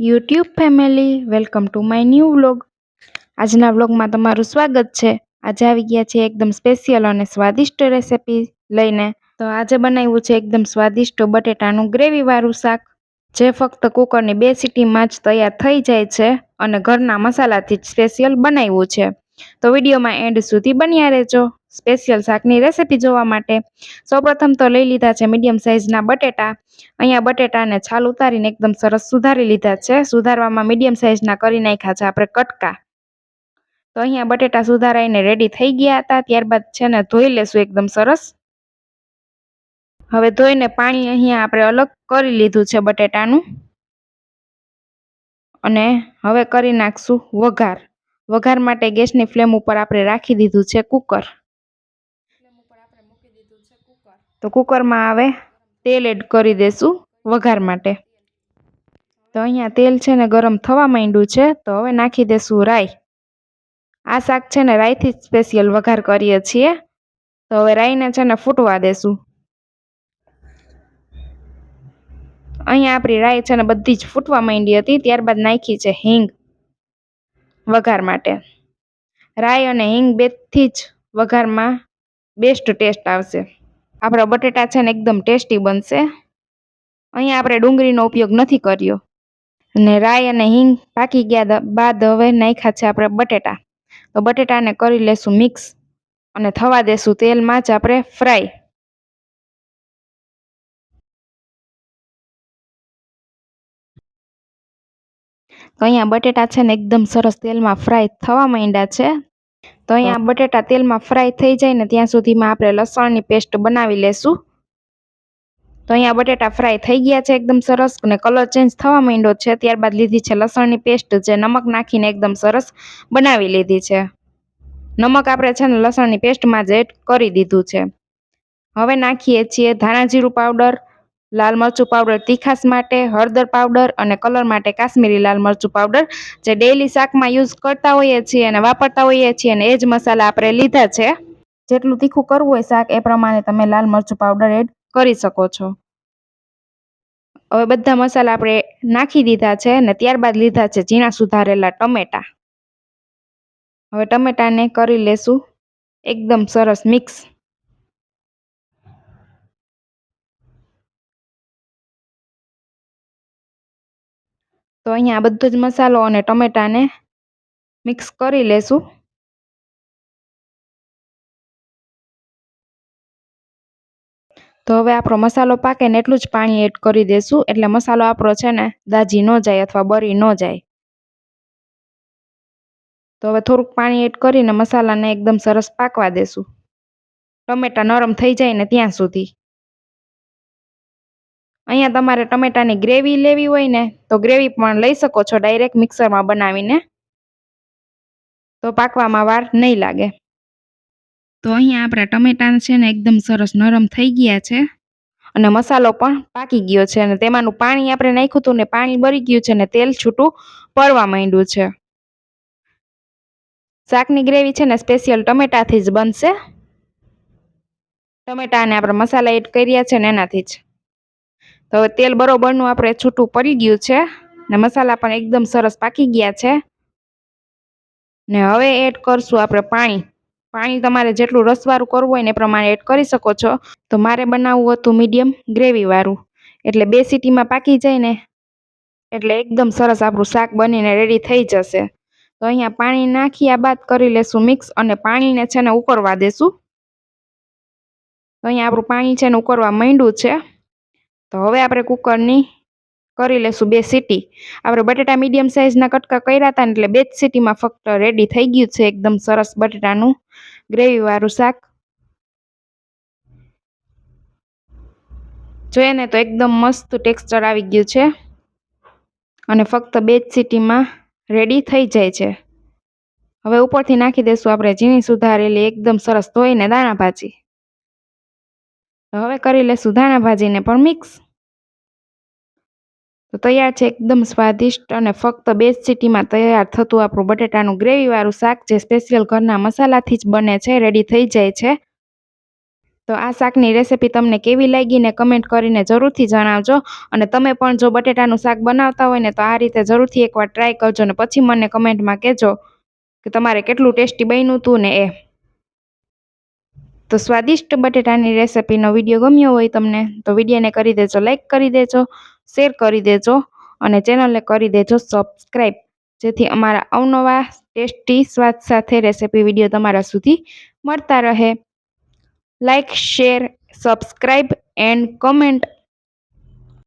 YouTube family, welcome to my new vlog. આજના વ્લોગમાં તમારું સ્વાગત છે. આજે આવી ગયા છે એકદમ સ્પેશિયલ અને સ્વાદિષ્ટ રેસિપી લઈને. તો આજે બનાવ્યું છે એકદમ સ્વાદિષ્ટ બટેટાનું ગ્રેવીવાળું શાક, જે ફક્ત કુકરની બે સીટીમાં જ તૈયાર થઈ જાય છે અને ઘરના મસાલાથી જ સ્પેશિયલ બનાવ્યું છે. તો વિડીયોમાં એન્ડ સુધી બન્યા રહેજો. સ્પેશિયલ શાકની રેસીપી જોવા માટે સૌપ્રથમ તો લઈ લીધા છે મીડિયમ સાઇઝના બટેટા. અહીંયા બટેટાને છાલ ઉતારીને એકદમ સરસ સુધારી લીધા છે. સુધારવામાં મીડિયમ સાઇઝના કરી નાખ્યા છે આપણે કટકા. તો અહીંયા બટેટા સુધારાઈને રેડી થઈ ગયા હતા. ત્યારબાદ છે ને ધોઈ લેશું એકદમ સરસ. હવે ધોઈને પાણી અહીંયા આપણે અલગ કરી લીધું છે બટેટાનું. અને હવે કરી નાખશું વઘાર. વઘાર માટે ગેસની ફ્લેમ ઉપર આપણે રાખી દીધું છે કુકર. તો કુકરમાં આવે તેલ એડ કરી દેશું વઘાર માટે. તો અહીંયા તેલ છે ને ગરમ થવા માંડ્યું છે, તો હવે નાખી દેશું રાઈ. આ શાક છે ને રાઈથી સ્પેશિયલ વઘાર કરીએ છીએ. તો હવે રાઈને છે ને ફૂટવા દેશું. અહીંયા આપણી રાઈ છે ને બધી જ ફૂટવા માંડી હતી, ત્યારબાદ નાખી છે હિંગ. વઘાર માટે. રાઈ અને હિંગ બેથી જ વઘારમાં બેસ્ટ ટેસ્ટ આવશે. આપણા બટેટા છે ને એકદમ ટેસ્ટી બનશે. અહીંયા આપણે ડુંગળીનો ઉપયોગ નથી કર્યો. અને રાઈ અને હિંગ પાકી ગયા બાદ હવે નાખ્યા છે આપણે બટેટા. તો બટેટાને કરી લેશું મિક્સ અને થવા દેશું તેલમાં જ આપણે ફ્રાય તો અહીંયા બટેટા છે ને એકદમ સરસ તેલમાં ફ્રાય થવા માંડ્યા છે. તો અહીંયા બટેટા તેલમાં ફ્રાય થઈ જાય ને ત્યાં સુધીમાં આપણે લસણની પેસ્ટ બનાવી લેશું. તો અહીંયા બટેટા ફ્રાય થઈ ગયા છે એકદમ સરસ અને કલર ચેન્જ થવા માંડ્યો છે. ત્યારબાદ લીધી છે લસણની પેસ્ટ જે નમક નાખીને એકદમ સરસ બનાવી લીધી છે. નમક આપણે છે ને લસણની પેસ્ટમાં જ એડ કરી દીધું છે. હવે નાખીએ છીએ ધાણા જીરું પાવડર લાલ મરચું પાવડર તીખાસ માટે, હળદર પાવડર અને કલર માટે કાશ્મીરી લાલ મરચું પાવડર જે ડેઈલી શાકમાં યુઝ કરતા હોઈએ છીએ અને વાપરતા હોઈએ છીએ અને એ જ મસાલા આપણે લીધા છે. જેટલું તીખું કરવું હોય શાક, એ પ્રમાણે તમે લાલ મરચું પાવડર એડ કરી શકો છો. હવે બધા મસાલા આપણે નાખી દીધા છે અને ત્યારબાદ લીધા છે ઝીણા સુધારેલા ટમેટા. હવે ટમેટાને કરી લેશું. એકદમ સરસ મિક્સ તો અહીંયા બધો જ મસાલો અને ટમેટાને મિક્સ કરી લેશું. તો હવે આપણો મસાલો પાકે ને એટલું જ પાણી એડ કરી દેશું. એટલે મસાલો આપણો છે ને દાજી ન જાય અથવા બરી ન જાય. તો હવે થોડુંક પાણી એડ કરીને મસાલાને એકદમ સરસ પાકવા દેશું. ટમેટા નરમ થઈ જાય ને ત્યાં સુધી. અહીંયા તમારે ટમેટાની ગ્રેવી લેવી હોય ને, તો ગ્રેવી પણ લઈ શકો છો ડાયરેક્ટ મિક્સરમાં બનાવીને. તો પાકવામાં વાર નહીં લાગે. તો અહીંયા આપણા ટમેટા છે ને એકદમ સરસ નરમ થઈ ગયા છે. અને મસાલો પણ પાકી ગયો છે અને તેમાંનું પાણી આપણે નાખ્યું હતું ને પાણી બળી ગયું છે ને તેલ છૂટું પડવા માંડ્યું છે. શાકની ગ્રેવી છે ને સ્પેશિયલ ટમેટાથી જ બનશે. ટમેટાને આપણે મસાલા એડ કર્યા છે ને એનાથી જ. તો હવે તેલ બરોબરનું આપણે છૂટું પડી ગયું છે ને મસાલા પણ એકદમ સરસ પાકી ગયા છે. ને હવે એડ કરશું આપણે પાણી. પાણી તમારે જેટલું રસવાળું કરવું હોય ને એ પ્રમાણે એડ કરી શકો છો. તો મારે બનાવવું હતું મીડિયમ ગ્રેવીવાળું એટલે બે સીટીમાં પાકી જાય ને એટલે એકદમ સરસ આપણું શાક બનીને રેડી થઈ જશે. તો અહીંયા પાણી નાખ્યા બાદ કરી લેશું મિક્સ અને પાણીને છે ને ઉકળવા દેશું. તો અહીંયા આપણું પાણી છે ને ઉકળવા માંડ્યું છે. તો હવે આપણે કુકરની કરી લેશું બે સીટી. આપણે બટેટા મીડિયમ સાઇઝના કટકા કર્યા હતા એટલે બે જ સીટીમાં ફક્ત રેડી થઈ ગયું છે એકદમ સરસ બટેટાનું ગ્રેવીવાળું શાક. જોઈએ ને તો એકદમ મસ્ત ટેક્સચર આવી ગયું છે અને ફક્ત બે જ સીટીમાં રેડી થઈ જાય છે. હવે ઉપરથી નાખી દઈશું આપણે ઝીણી સુધારેલી એકદમ સરસ ધોઈને દાણા ભાજી. હવે કરી લેશું ધાણા ભાજીને પણ મિક્સ તો તૈયાર છે એકદમ સ્વાદિષ્ટ અને ફક્ત બે સિટીમાં તૈયાર થતું આપણું બટેટાનું ગ્રેવીવાળું શાક જે સ્પેશિયલ ઘરના મસાલાથી જ બને છે રેડી થઈ જાય છે. તો આ શાકની રેસિપી તમને કેવી લાગીને કમેન્ટ કરીને જરૂરથી જણાવજો. અને તમે પણ જો બટેટાનું શાક બનાવતા હોય ને તો આ રીતે જરૂરથી એકવાર ટ્રાય કરજો ને પછી મને કમેન્ટમાં કહેજો કે તમારે કેટલું ટેસ્ટી બન્યું હતું ને એ. તો સ્વાદિષ્ટ બટેટાની રેસિપીનો વીડિયો ગમ્યો હોય તમને તો વિડીયોને કરી દેજો લાઇક કરી દેજો શેર કરી દેજો અને ચેનલને કરી દેજો સબસ્ક્રાઈબ જેથી અમારા અવનવા ટેસ્ટી સ્વાદ સાથે રેસિપી વીડિયો તમારા સુધી મળતા રહે. Like share subscribe and comment